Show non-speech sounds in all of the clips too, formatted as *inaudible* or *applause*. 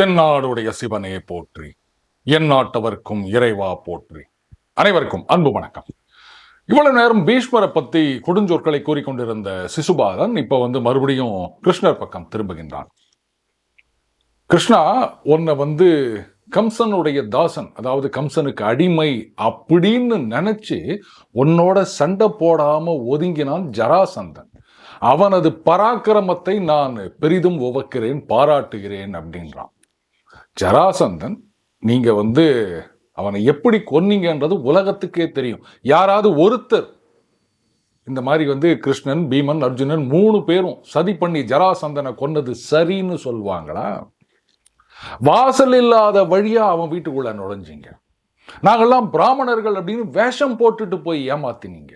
தென்னாடுடைய சிவனே போற்றி. என் நாட்டவர்க்கும் இறைவா போற்றி. அனைவருக்கும் அன்பு வணக்கம். இவ்வளவு நேரம் பீஷ்மரை பத்தி கொடுஞ்சொற்களை கூறிக்கொண்டிருந்த சிசுபாலன் இப்ப வந்து மறுபடியும் கிருஷ்ணர் பக்கம் திரும்புகின்றான். கிருஷ்ணா உன்னை வந்து கம்சனுடைய தாசன் அதாவது கம்சனுக்கு அடிமை அப்படின்னு நினைச்சு உன்னோட சண்டை போடாம ஒதுங்கினான் ஜராசந்தன். அவனது பராக்கிரமத்தை நான் பெரிதும் உவக்கிறேன் பாராட்டுகிறேன் அப்படின்றான். ஜராசந்தன் நீங்கள் வந்து அவனை எப்படி கொன்னீங்கன்றது உலகத்துக்கே தெரியும். யாராவது ஒருத்தர் இந்த மாதிரி வந்து கிருஷ்ணன் பீமன் அர்ஜுனன் மூணு பேரும் சதி பண்ணி ஜராசந்தனை கொன்னது சரின்னு சொல்லுவாங்களா? வாசல் இல்லாத வழியாக அவன் வீட்டுக்குள்ளே நுழைஞ்சிங்க. நாங்கள்லாம் பிராமணர்கள் அப்படின்னு வேஷம் போட்டுட்டு போய் ஏமாத்தினீங்க.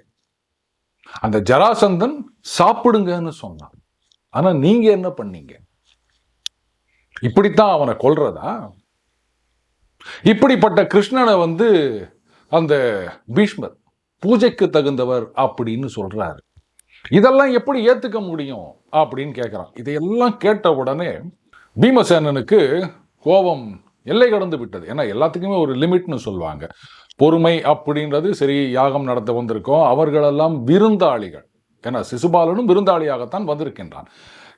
அந்த ஜராசந்தன் சாப்பிடுங்கன்னு சொன்னான். ஆனால் நீங்கள் என்ன பண்ணீங்க? இப்படித்தான் அவனை கொல்றதா? இப்படிப்பட்ட கிருஷ்ணனை வந்து அந்த பீஷ்மர் பூஜைக்கு தகுந்தவர் அப்படின்னு சொல்றாரு. இதெல்லாம் எப்படி ஏத்துக்க முடியும் அப்படின்னு கேட்கிறான் இதையெல்லாம் கேட்ட உடனே பீமசேனனுக்கு கோபம் எல்லை கடந்து விட்டது. ஏன்னா எல்லாத்துக்குமே ஒரு லிமிட்னு சொல்லுவாங்க. பொறுமை அப்படின்றது சரி யாகம் நடத்த வந்திருக்கோம். அவர்களெல்லாம் விருந்தாளிகள். ஏன்னா சிசுபாலனும் விருந்தாளியாகத்தான் வந்திருக்கின்றான்.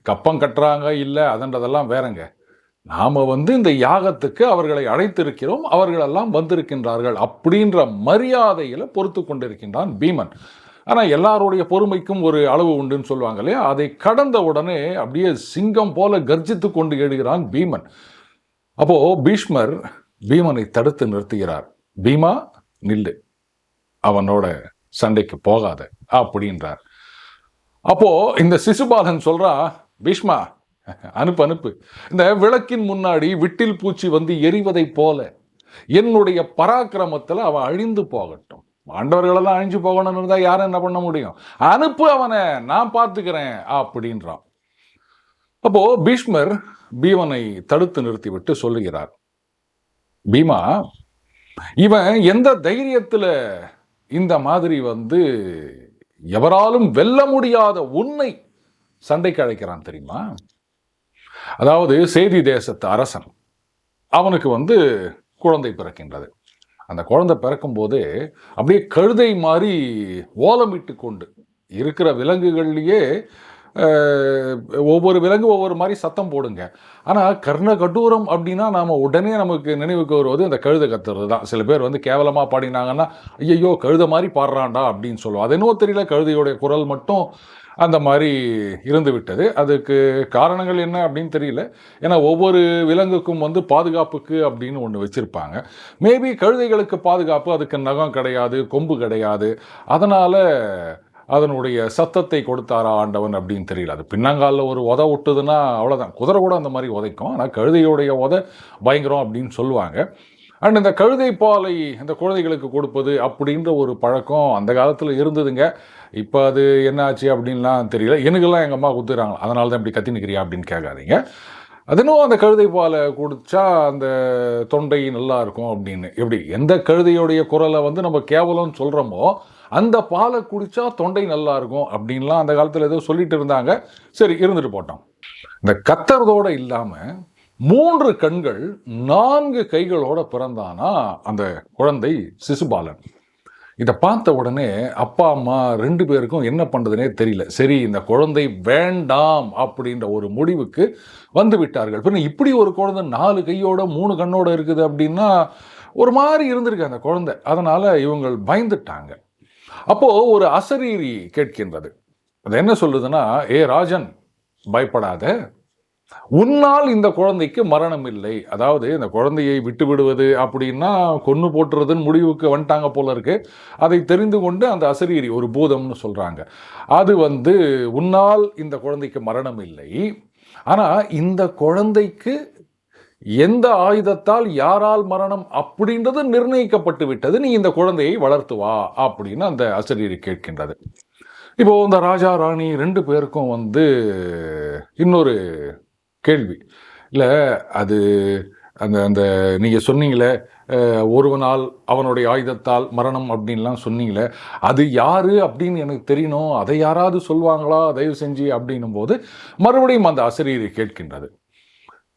கப்பம் கட்டுறாங்க இல்லை அதன்றதெல்லாம் வேறங்க. நாம் வந்து இந்த யாகத்துக்கு அவர்களை அழைத்திருக்கிறோம் அவர்களெல்லாம் வந்திருக்கின்றார்கள் அப்படின்ற மரியாதையில் பொறுத்து கொண்டிருக்கின்றான் பீமன். ஆனால் எல்லாருடைய பொறுமைக்கும் ஒரு அளவு உண்டுன்னு சொல்லுவாங்க இல்லையா? அதை கடந்த உடனே அப்படியே சிங்கம் போல கர்ஜித்து கொண்டு எழுகிறான் பீமன். அப்போது பீஷ்மர் பீமனை தடுத்து நிறுத்துகிறார். பீமா நில்லு. அவனோட சண்டைக்கு போகாத அப்படின்றார். அப்போது இந்த சிசுபாலன் சொல்கிறா பீஷ்மா அனுப்பு அனுப்பு. இந்த விளக்கின் முன்னாடி விட்டில் பூச்சி வந்து எரிவதைப் போல என்னுடைய பராக்கிரமத்தில் அவன் அழிந்து போகட்டும். ஆண்டவர்களெல்லாம் அழிஞ்சு போகணும்னு இருந்தால் யாரும் என்ன பண்ண முடியும்? அனுப்பு அவனை நான் பார்த்துக்கிறேன் அப்படின்றான். அப்போ பீஷ்மர் பீமனை தடுத்து நிறுத்திவிட்டு சொல்லுகிறார். பீமா இவன் எந்த தைரியத்தில் இந்த மாதிரி வந்து எவராலும் வெல்ல முடியாத உன்னை சண்டைக்கு அழைக்கிறான் தெரியுமா? அதாவது செய்தி தேசத்து அரசன் அவனுக்கு வந்து குழந்தை பிறக்கின்றது. அந்த குழந்தை பிறக்கும்போது அப்படியே கழுதை மாதிரி ஓலமிட்டு கொண்டு இருக்கிற விலங்குகள்லேயே ஒவ்வொரு விலங்கு ஒவ்வொரு மாதிரி சத்தம் போடுங்க. ஆனால் கர்ண கடூரம் அப்படின்னா நாம் உடனே நமக்கு நினைவுக்கு வருவது இந்த கழுதை கத்துறது தான். சில பேர் வந்து கேவலமாக பாடினாங்கன்னா ஐயோ கழுதை மாதிரி பாடுறான்டா அப்படின்னு சொல்லுவோம் அது என்னவோ தெரியல கழுதையோடைய குரல் மட்டும் அந்த மாதிரி இருந்து விட்டது. அதுக்கு காரணங்கள் என்ன அப்படின்னு தெரியல. ஏன்னா ஒவ்வொரு விலங்குக்கும் வந்து பாதுகாப்புக்கு அப்படின்னு ஒன்று வச்சுருப்பாங்க. மேபி கழுதைகளுக்கு பாதுகாப்பு அதுக்கு நகம் கிடையாது கொம்பு கிடையாது. அதனால் அதனுடைய சத்தத்தை கொடுத்தாரா ஆண்டவன் அப்படின்னு தெரியல. அது பின்னங்காலில் ஒரு உத விட்டுதுன்னா அவ்வளோதான் குதிரை கூட அந்த மாதிரி உதைக்கும். ஆனால் கழுதையுடைய உத பயங்கரம் அப்படின்னு சொல்லுவாங்க. அண்ட் இந்த கழுதை பாலை இந்த குழந்தைகளுக்கு கொடுப்பது அப்படின்ற ஒரு பழக்கம் அந்த காலத்தில் இருந்ததுங்க. இப்போ அது என்னாச்சு அப்படின்லாம் தெரியல. எனக்கெல்லாம் எங்கள் அம்மா குத்துறாங்க. அதனால தான் இப்படி கத்தி நிற்கிறியா அப்படின்னு கேட்காதீங்க. அதனும் அந்த கழுதை பாலை குடித்தா அந்த தொண்டை நல்லா இருக்கும் அப்படின்னு. எப்படி? எந்த கழுதையுடைய குரலை வந்து நம்ம கேவலம்னு சொல்கிறோமோ அந்த பாலை குடித்தா தொண்டை நல்லா இருக்கும் அப்படின்லாம் அந்த காலத்தில் ஏதோ சொல்லிட்டு இருந்தாங்க. சரி இருந்துட்டு போட்டோம். இந்த கத்துறதோட இல்லாமல் மூன்று கண்கள் நான்கு கைகளோட பிறந்தானா அந்த குழந்தை சிசுபாலன். இதை பார்த்த உடனே அப்பா அம்மா ரெண்டு பேருக்கும் என்ன பண்ணுறதுனே தெரியல. சரி இந்த குழந்தை வேண்டாம் அப்படின்ற ஒரு முடிவுக்கு வந்து விட்டார்கள். பின்ன இப்படி ஒரு குழந்தை நாலு கையோட மூணு கண்ணோட இருக்குது அப்படின்னா ஒரு மாதிரி இருந்திருக்கு அந்த குழந்தை. அதனால் இவங்கள் பயந்துட்டாங்க. அப்போது ஒரு அசரீரி கேட்கின்றது. அது என்ன சொல்லுதுன்னா ஏ ராஜன் பயப்படாத. உன்னால் இந்த குழந்தைக்கு மரணம் இல்லை. அதாவது இந்த குழந்தையை விட்டு விடுவது அப்படின்னா கொன்று போட்டுறதுன்னு முடிவுக்கு வந்துட்டாங்க போல இருக்கு. அதை தெரிந்து கொண்டு அந்த அசரீரி ஒரு பூதம்னு சொல்கிறாங்க அது வந்து உன்னால் இந்த குழந்தைக்கு மரணம் இல்லை. ஆனால் இந்த குழந்தைக்கு எந்த ஆயுதத்தால் யாரால் மரணம் அப்படின்றது நிர்ணயிக்கப்பட்டு விட்டது நீ இந்த குழந்தையை வளர்த்து வா அப்படின்னு அந்த ஆசிரியர் கேட்கின்றது. இப்போ இந்த ராஜா ராணி ரெண்டு பேருக்கும் வந்து இன்னொரு கேள்வி. இல்லை அது அந்த அந்த நீங்கள் சொன்னீங்களே ஒருவனால் அவனுடைய ஆயுதத்தால் மரணம் அப்படின்லாம் சொன்னீங்களே அது யாரு அப்படின்னு எனக்கு தெரியணும். அதை யாராவது சொல்லுவாங்களா தயவு செஞ்சு அப்படின்னும் போது மறுபடியும் அந்த ஆசிரியரை கேட்கின்றது.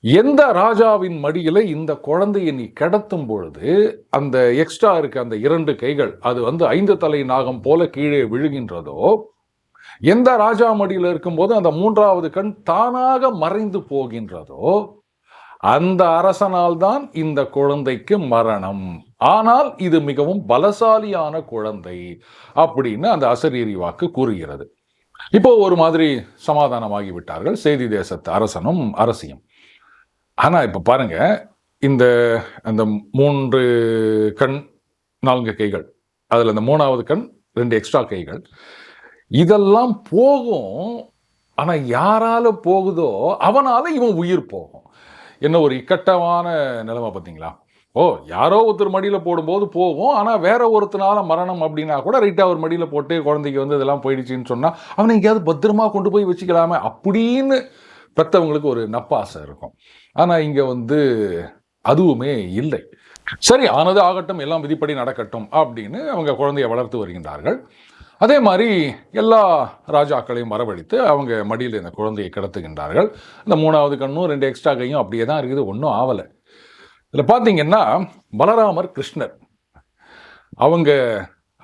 எந்த ராஜாவின் மடியில் இந்த குழந்தையை நீ கிடத்தும் பொழுது அந்த எக்ஸ்ட்ரா இருக்க அந்த இரண்டு கைகள் அது வந்து ஐந்து தலை நாகம் போல கீழே விழுகின்றதோ எந்த ராஜா மடியில் இருக்கும்போது அந்த மூன்றாவது கண் தானாக மறைந்து போகின்றதோ அந்த அரசனால் தான் இந்த குழந்தைக்கு மரணம். ஆனால் இது மிகவும் பலசாலியான குழந்தை அப்படின்னு அந்த அசரீரி வாக்கு கூறுகிறது. இப்போ ஒரு மாதிரி சமாதானமாகிவிட்டார்கள். செய்தி தேசத்து அரசனும் அரசியும். ஆனால் இப்போ பாருங்கள் இந்த அந்த மூன்று கண் நான்கு கைகள் அதில் அந்த மூணாவது கண் ரெண்டு எக்ஸ்ட்ரா கைகள் இதெல்லாம் போகும் ஆனால் யாரால போகுதோ அவனால் இவன் உயிர் போகும். என்ன ஒரு இக்கட்டமான நிலைமை பார்த்தீங்களா? ஓ யாரோ ஒருத்தர் மடியில் போடும்போது போகும் ஆனால் வேற ஒருத்தனால மரணம் அப்படின்னா கூட ரைட்டாக ஒரு மடியில் போட்டு குழந்தைக்கு வந்து இதெல்லாம் போயிடுச்சுன்னு சொன்னால் அவனை எங்கேயாவது பத்திரமா கொண்டு போய் வச்சுக்கலாமே அப்படின்னு பெற்றவங்களுக்கு ஒரு நப்பாசை இருக்கும். ஆனால் இங்கே வந்து அதுவுமே இல்லை. சரி ஆனது ஆகட்டும் எல்லாம் விதிப்படி நடக்கட்டும் அப்படின்னு அவங்க குழந்தையை வளர்த்து வருகின்றார்கள். அதே மாதிரி எல்லா ராஜாக்களையும் வரவழைத்து அவங்க மடியில் இந்த குழந்தையை கிடத்துகின்றார்கள். இந்த மூணாவது கண்ணும் ரெண்டு எக்ஸ்ட்ரா கையும் அப்படியே தான் இருக்குது ஒன்றும் ஆகலை இதில் பார்த்தீங்கன்னா பலராமர் கிருஷ்ணர். அவங்க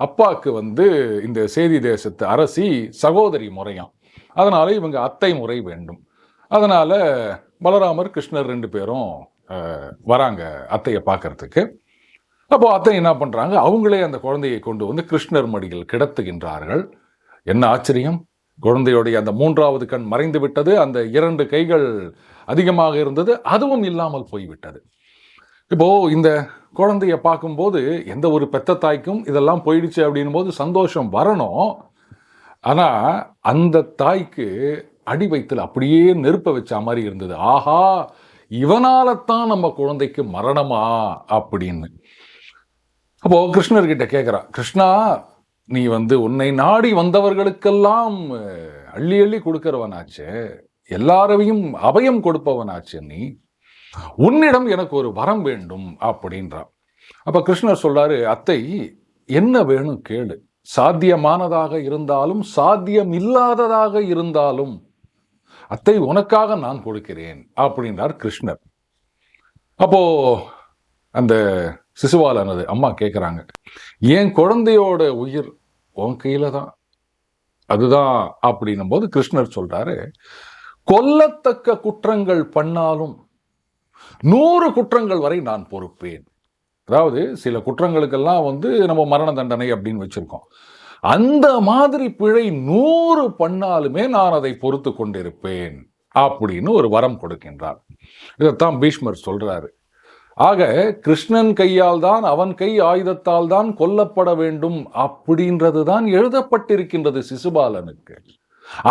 அப்பாவுக்கு வந்து இந்த சேதி தேசத்து அரசி சகோதரி முறையாம். அதனால் இவங்க அத்தை முறை வேண்டும். அதனால் பலராமர் கிருஷ்ணர் ரெண்டு பேரும் வராங்க அத்தையை பார்க்கறதுக்கு. அப்போ அத்தை என்ன பண்ணுறாங்க அவங்களே அந்த குழந்தையை கொண்டு வந்து கிருஷ்ணர் மடியில் கிடத்துகின்றார்கள். என்ன ஆச்சரியம்? குழந்தையுடைய அந்த மூன்றாவது கண் மறைந்து விட்டது. அந்த இரண்டு கைகள் அதிகமாக இருந்தது. அதுவும் இல்லாமல் போய்விட்டது. இப்போ இந்த குழந்தையை பார்க்கும்போது எந்த ஒரு பெத்த தாய்க்கும் இதெல்லாம் போயிடுச்சு அப்படின்னும் போது சந்தோஷம் வரணும். ஆனால் அந்த தாய்க்கு அடி வைத்தில் அப்படியே நெருப்ப வச்ச மாதிரி இருந்தது. ஆஹா இவனாலத்தான் நம்ம குழந்தைக்கு மரணமா? அப்படின்னு. அப்போ கிருஷ்ணர்கிட்ட கேட்குறா கிருஷ்ணா நீ வந்து உன்னை நாடி வந்தவர்களுக்கெல்லாம் அள்ளி அள்ளி கொடுக்கறவனாச்சே. எல்லாரையும் அபயம் கொடுப்பவனாச்சே நீ. உன்னிடம் எனக்கு ஒரு வரம் வேண்டும். அப்படின்றான் அப்ப கிருஷ்ணர் சொல்றாரு அத்தை என்ன வேணும் கேளு. சாத்தியமானதாக இருந்தாலும் சாத்தியம் இல்லாததாக இருந்தாலும் அத்தை உனக்காக நான் கொடுக்கிறேன் அப்படின்றார் கிருஷ்ணர். அப்போ அந்த சிசுவாலானது அம்மா கேட்குறாங்க என் குழந்தையோட உயிர் உன் கையில் தான்? அதுதான் அப்படின்னும் போது கிருஷ்ணர் சொல்றாரு கொல்லத்தக்க குற்றங்கள் பண்ணாலும் நூறு குற்றங்கள் வரை நான் பொறுப்பேன். அதாவது சில குற்றங்களுக்கெல்லாம் வந்து நம்ம மரண தண்டனை அப்படின்னு வச்சிருக்கோம். அந்த மாதிரி பிழை நூறு பண்ணாலுமே நான் அதை பொறுத்து கொண்டிருப்பேன் அப்படின்னு ஒரு வரம் கொடுக்கின்றார் இதைத்தான் பீஷ்மர் சொல்றாரு. ஆக கிருஷ்ணன் கையால் தான் அவன் கை ஆயுதத்தால் தான் கொல்லப்பட வேண்டும் அப்படின்றது தான் எழுதப்பட்டிருக்கின்றது சிசுபாலனுக்கு.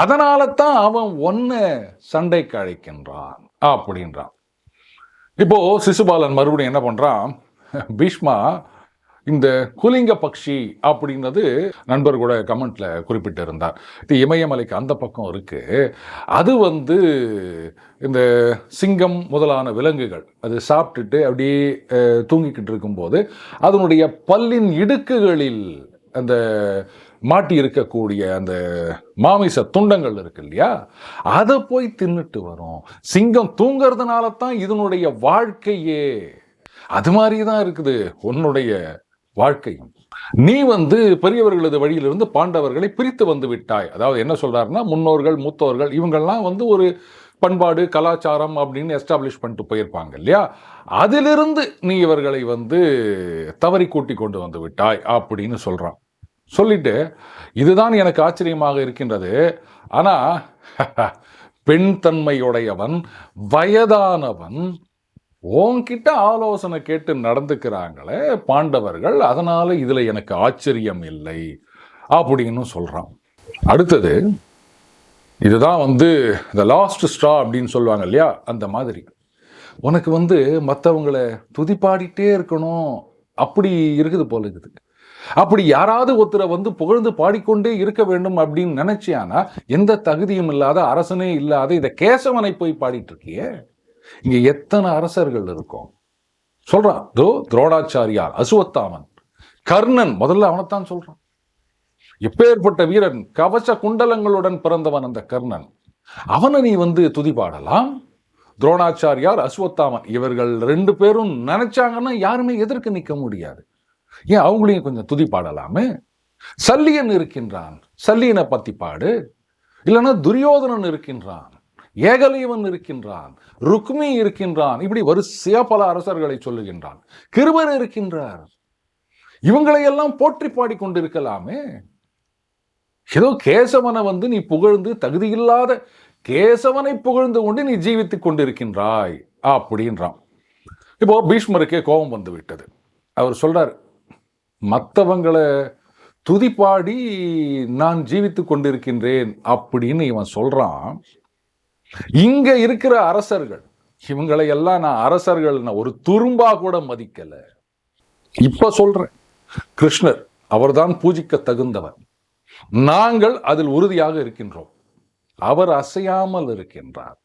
அதனால தான் அவன் ஒன்ன சண்டைக்கு அழைக்கின்றான் அப்படின்றான். இப்போ சிசுபாலன் மறுபடியும் என்ன பண்றான்? பீஷ்மா இந்த குலிங்க பக்ஷி அப்படின்றது நண்பர் கூட கமெண்ட்ல குறிப்பிட்டிருந்தார். இது இமயமலைக்கு அந்த பக்கம் இருக்கு. அது வந்து இந்த சிங்கம் முதலான விலங்குகள் அது சாப்பிட்டுட்டு அப்படியே தூங்கிக்கிட்டு இருக்கும்போது அதனுடைய பல்லின் இடுக்குகளில் அந்த மாட்டி இருக்கக்கூடிய அந்த மாமிச துண்டங்கள் இருக்கு இல்லையா? அதை போய் தின்னுட்டு வரும். சிங்கம் தூங்கிறதுனால தான் இதனுடைய வாழ்க்கையே அது மாதிரி தான் இருக்குது. உன்னுடைய வாழ்க்கையும் நீ வந்து பெரியவர்களது வழியிலிருந்து பாண்டவர்களை பிரித்து வந்து விட்டாய். அதாவது என்ன சொல்றாருன்னா முன்னோர்கள் மூத்தோர்கள் இவங்கள்லாம் வந்து ஒரு பண்பாடு கலாச்சாரம் அப்படின்னு எஸ்டாப்ளிஷ் பண்ணிட்டு போயிருப்பாங்க இல்லையா? அதிலிருந்து நீ இவர்களை வந்து தவறி கூட்டி கொண்டு வந்து விட்டாய் அப்படின்னு சொல்றான். சொல்லிட்டு இதுதான் எனக்கு ஆச்சரியமாக இருக்கின்றது. ஆனா *laughs* பெண் தன்மையுடையவன் வயதானவன் உன்கிட்ட ஆலோசனை கேட்டு நடந்துக்கிறாங்களே பாண்டவர்கள் அதனால இதுல எனக்கு ஆச்சரியம் இல்லை அப்படின்னு சொல்றான். அடுத்தது இதுதான் வந்து த லாஸ்ட் ஸ்ட்ரா அப்படின்னு சொல்லுவாங்க இல்லையா? அந்த மாதிரி. உனக்கு வந்து மற்றவங்களை துதிப்பாடிட்டே இருக்கணும். அப்படி இருக்குது போல இருக்குது. அப்படி யாராவது ஒருத்தரை வந்து புகழ்ந்து பாடிக்கொண்டே இருக்க வேண்டும் அப்படின்னு நினைச்சியானா எந்த தகுதியும் இல்லாத அரசனே இல்லாத இதை கேசவனை போய் பாடிட்டு இருக்கியே? இங்கே எத்தனை அரசர்கள் இருக்கும்? சொல்கிறான் தோ துரோடாச்சாரியார் அசுவத்தாமன். கர்ணன் முதல்ல அவனைத்தான் சொல்கிறான் எப்பேற்பட்ட வீரன் கவச குண்டலங்களுடன் பிறந்தவன் அந்த கர்ணன். அவனை நீ வந்து துதி பாடலாம். துரோணாச்சாரியார் அஸ்வத்தாமன் இவர்கள் ரெண்டு பேரும் நினைச்சாங்கன்னா யாருமே எதிர்க்க நிற்க முடியாது. ஏன் அவங்களையும் கொஞ்சம் துதி பாடலாமே? சல்லியன் இருக்கின்றான். சல்லியனை பத்தி பாடு. இல்லைன்னா துரியோதனன் இருக்கின்றான். ஏகலைவன் இருக்கின்றான் ருக்மி இருக்கின்றான் இப்படி வரிசையா பல அரசர்களை சொல்லுகின்றான். கிருபர் இருக்கின்றார். இவங்களையெல்லாம் போற்றி பாடிக்கொண்டிருக்கலாமே ஏதோ கேசவனை வந்து நீ புகழ்ந்து தகுதியில்லாத கேசவனை புகழ்ந்து கொண்டு நீ ஜீவித்துக் கொண்டிருக்கின்றாய் அப்படின்றான். இப்போ பீஷ்மருக்கே கோபம் வந்து விட்டது. அவர் சொல்றார் மற்றவங்களை துதிப்பாடி நான் ஜீவித்துக் கொண்டிருக்கின்றேன் அப்படின்னு இவன் சொல்றான். இங்க இருக்கிற அரசர்கள் இவங்களை எல்லாம் நான் அரசர்கள் ஒரு துரும்பா கூட மதிக்கல. இப்ப சொல்றேன். கிருஷ்ணர் அவர்தான் பூஜிக்க தகுந்தவர். நாங்கள் அதில் உறுதியாக இருக்கின்றோம். அவர் அசையாமல் இருக்கின்றார்.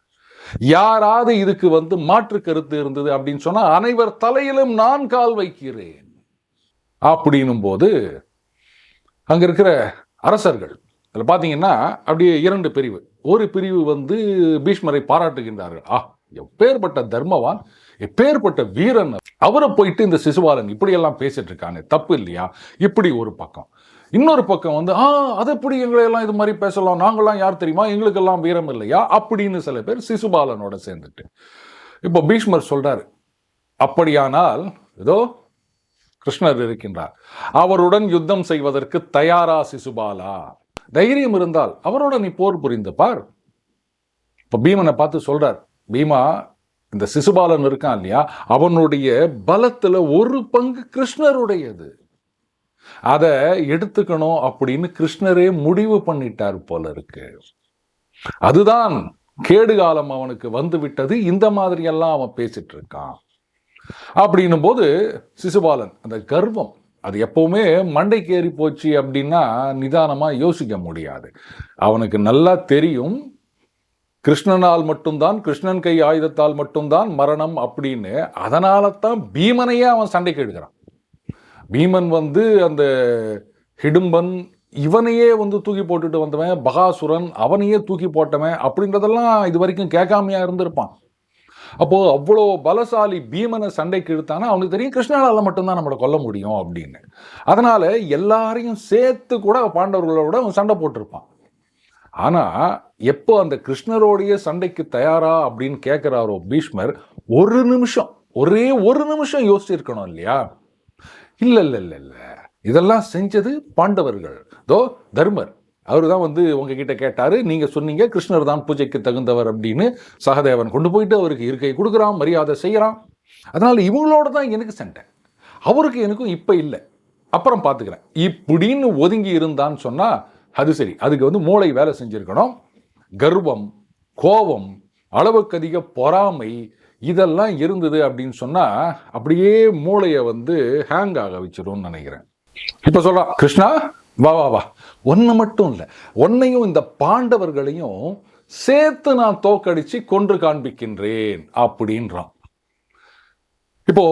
யாராவது இதுக்கு வந்து மாற்று கருத்து இருந்தது அப்படின்னு சொன்னா அனைவர் தலையிலும் நான் கால் வைக்கிறேன். அப்படின்னும் போது அங்க இருக்கிற அரசர்கள் அதில் பார்த்தீங்கன்னா அப்படியே இரண்டு பிரிவு. ஒரு பிரிவு வந்து பீஷ்மரை பாராட்டுகின்றார்கள். ஆ எப்பேற்பட்ட தர்மவான் எப்பேற்பட்ட வீரன் அவரை. போயிட்டு இந்த சிசுபாலன் இப்படியெல்லாம் பேசிட்டு இருக்கானே தப்பு இல்லையா? இப்படி ஒரு பக்கம். இன்னொரு பக்கம் வந்து ஆ அதை எப்படி எங்களை எல்லாம் இது மாதிரி பேசலாம்? நாங்களாம் யார் தெரியுமா? எங்களுக்கெல்லாம் வீரம் இல்லையா? அப்படின்னு சில பேர் சிசுபாலனோட சேர்ந்துட்டு. இப்போ பீஷ்மர் சொல்றாரு அப்படியானால் ஏதோ கிருஷ்ணர் இருக்கின்றார். அவருடன் யுத்தம் செய்வதற்கு தயாரா சிசுபாலா? தைரியம் இருந்தால் அவரோட நீ போர் புரிந்து பார். இப்போ பீமனை பார்த்து சொல்கிறார் பீமா இந்த சிசுபாலன் இருக்கான் இல்லையா? அவனுடைய பலத்தில் ஒரு பங்கு கிருஷ்ணருடையது. அதை எடுத்துக்கணும் அப்படின்னு கிருஷ்ணரே முடிவு பண்ணிட்டார் போல இருக்கு. அதுதான் கேடு காலம் அவனுக்கு வந்து விட்டது. இந்த மாதிரியெல்லாம் அவன் பேசிட்டு இருக்கான். அப்படின்னும் போது சிசுபாலன் அந்த கர்வம் அது எப்போவுமே மண்டைக்கு ஏறி போச்சு அப்படின்னா நிதானமாக யோசிக்க முடியாது. அவனுக்கு நல்லா தெரியும் கிருஷ்ணனால் மட்டும்தான் கிருஷ்ணன் கை ஆயுதத்தால் மட்டும்தான் மரணம் அப்படின்னு. அதனால தான் பீமனையே அவன் சண்டைக்கு எடுக்கிறான். பீமன் வந்து அந்த ஹிடும்பன் இவனையே வந்து தூக்கி போட்டுட்டு வந்தவன் பகாசுரன் அவனையே தூக்கி போட்டவன் அப்படின்றதெல்லாம் இது வரைக்கும் கேட்காமையாக இருந்திருப்பான். அப்போது அவ்வளோ பலசாலி பீமனை சண்டைக்கு இழுத்தானா அவனுக்கு தெரியும் கிருஷ்ணனால் மட்டும்தான் நம்மளை கொல்ல முடியும் அப்படின்னு. அதனால் எல்லாரையும் சேர்த்து கூட பாண்டவர்களோட அவன் சண்டை போட்டிருப்பான். ஆனால் எப்போ அந்த கிருஷ்ணரோடைய சண்டைக்கு தயாரா அப்படின்னு கேட்குறாரோ பீஷ்மர் ஒரு நிமிஷம் ஒரே ஒரு நிமிஷம் யோசிச்சிருக்கணும் இல்லையா? இல்லை இல்லை இல்லை இல்லை. இதெல்லாம் செஞ்சது பாண்டவர்கள். தோ தர்மர். அவர் தான் வந்து உங்ககிட்ட கேட்டார் நீங்கள் சொன்னீங்க கிருஷ்ணர் தான் பூஜைக்கு தகுந்தவர் அப்படின்னு சகதேவன் கொண்டு போயிட்டு அவருக்கு இருக்கை கொடுக்குறான் மரியாதை செய்கிறான் அதனால் இவங்களோட தான் எனக்கு சண்டை. அவருக்கு எனக்கும் இப்போ இல்லை. அப்புறம் பார்த்துக்கிறேன் இப்படின்னு ஒதுங்கி இருந்தான்னு சொன்னால் அது சரி. அதுக்கு வந்து மூளை வேலை செஞ்சுருக்கணும். கர்வம் கோபம் அளவுக்கு அதிக பொறாமை இதெல்லாம் இருந்தது அப்படின்னு சொன்னால் அப்படியே மூளையை வந்து ஹேங் ஆக வச்சிரும்னு நினைக்கிறேன். இப்போ சொல்றான் கிருஷ்ணா வா வா வா. ஒன்று மட்டும் இல்லை ஒன்னையும் இந்த பாண்டவர்களையும் சேர்த்து நான் தோக்கடிச்சு கொன்று காண்பிக்கின்றேன் அப்படின்றான். இப்போ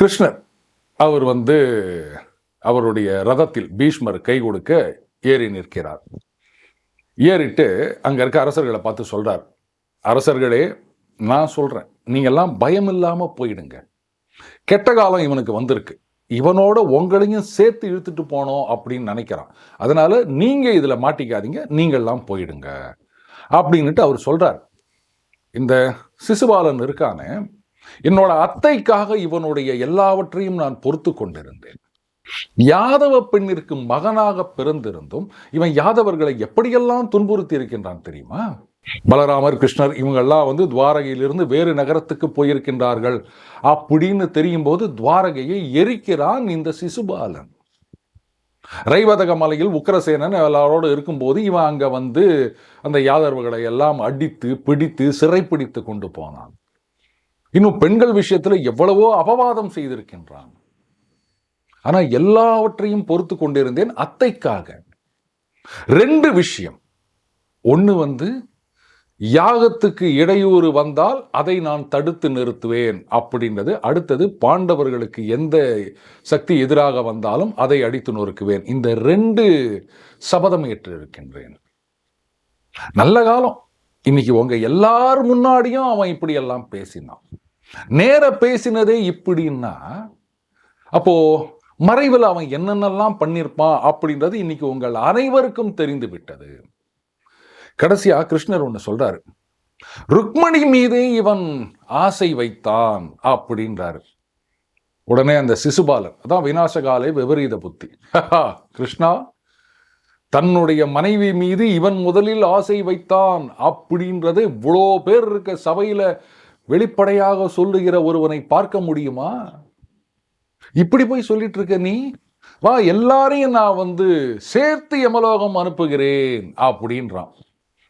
கிருஷ்ணர் அவர் வந்து அவருடைய ரதத்தில் பீஷ்மர் கை கொடுக்க ஏறி நிற்கிறார். ஏறிட்டு அங்கே இருக்க அரசர்களை பார்த்து சொல்கிறார் அரசர்களே நான் சொல்கிறேன் நீங்கள்லாம் பயம் இல்லாமல் போயிடுங்க. கெட்ட காலம் இவனுக்கு வந்திருக்கு. இவனோட உங்களையும் சேர்த்து இழுத்துட்டு போனோம் அப்படின்னு நினைக்கிறான். அதனால நீங்கள் இதில் மாட்டிக்காதீங்க நீங்கள்லாம் போயிடுங்க அப்படின்ட்டு அவர் சொல்கிறார் இந்த சிசுபாலன் இருக்கானே என்னோட அத்தைக்காக இவனுடைய எல்லாவற்றையும் நான் பொறுத்து கொண்டிருந்தேன். யாதவ பெண்ணிற்கு மகனாக பிறந்திருந்தும் இவன் யாதவர்களை எப்படியெல்லாம் துன்புறுத்தி இருக்கின்றான் தெரியுமா? பலராமர் கிருஷ்ணர் இவங்கெல்லாம் வந்து துவாரகையிலிருந்து வேறு நகரத்துக்கு போயிருக்கின்றார்கள். அப்படின்னு தெரியும் போது துவாரகையை எரிக்கிறான் இந்த சிசுபாலன். ரைவதக மலையில் உக்கரசேனன் எல்லாரோடு இருக்கும்போது இவன் அங்க வந்து அந்த யாதர்வுகளை எல்லாம் அடித்து பிடித்து சிறைப்பிடித்து கொண்டு போனான். இன்னும் பெண்கள் விஷயத்துல எவ்வளவோ அபவாதம் செய்திருக்கின்றான். ஆனா எல்லாவற்றையும் பொறுத்து கொண்டிருந்தேன் அத்தைக்காக. ரெண்டு விஷயம். ஒண்ணு வந்து யாகத்துக்கு இடையூறு வந்தால் அதை நான் தடுத்து நிறுத்துவேன் அப்படின்றது. அடுத்தது பாண்டவர்களுக்கு எந்த சக்தி எதிராக வந்தாலும் அதை அடித்து நொறுக்குவேன். இந்த ரெண்டு சபதம் ஏற்று இருக்கின்றேன் நல்ல காலம். இன்னைக்கு உங்க எல்லார் முன்னாடியும் அவன் இப்படி எல்லாம் பேசினான். நேர பேசினதே இப்படின்னா அப்போ மறைவில் அவன் என்னென்னலாம் பண்ணியிருப்பான் அப்படின்றது இன்னைக்கு உங்கள் அனைவருக்கும் தெரிந்து விட்டது. கடைசியா கிருஷ்ணர் ஒன்று சொல்கிறாரு ருக்மணி மீதே இவன் ஆசை வைத்தான் அப்படின்றாரு. உடனே அந்த சிசுபாலன் அதான் விநாசகாலே விபரீத புத்தி. கிருஷ்ணா தன்னுடைய மனைவி மீது இவன் முதலில் ஆசை வைத்தான் அப்படின்றது இவ்வளோ பேர் இருக்க சபையில் வெளிப்படையாக சொல்லுகிற ஒருவனை பார்க்க முடியுமா? இப்படி போய் சொல்லிட்டு இருக்க நீ? வா எல்லாரையும் நான் வந்து சேர்த்து எமலோகம் அனுப்புகிறேன் அப்படின்றான்.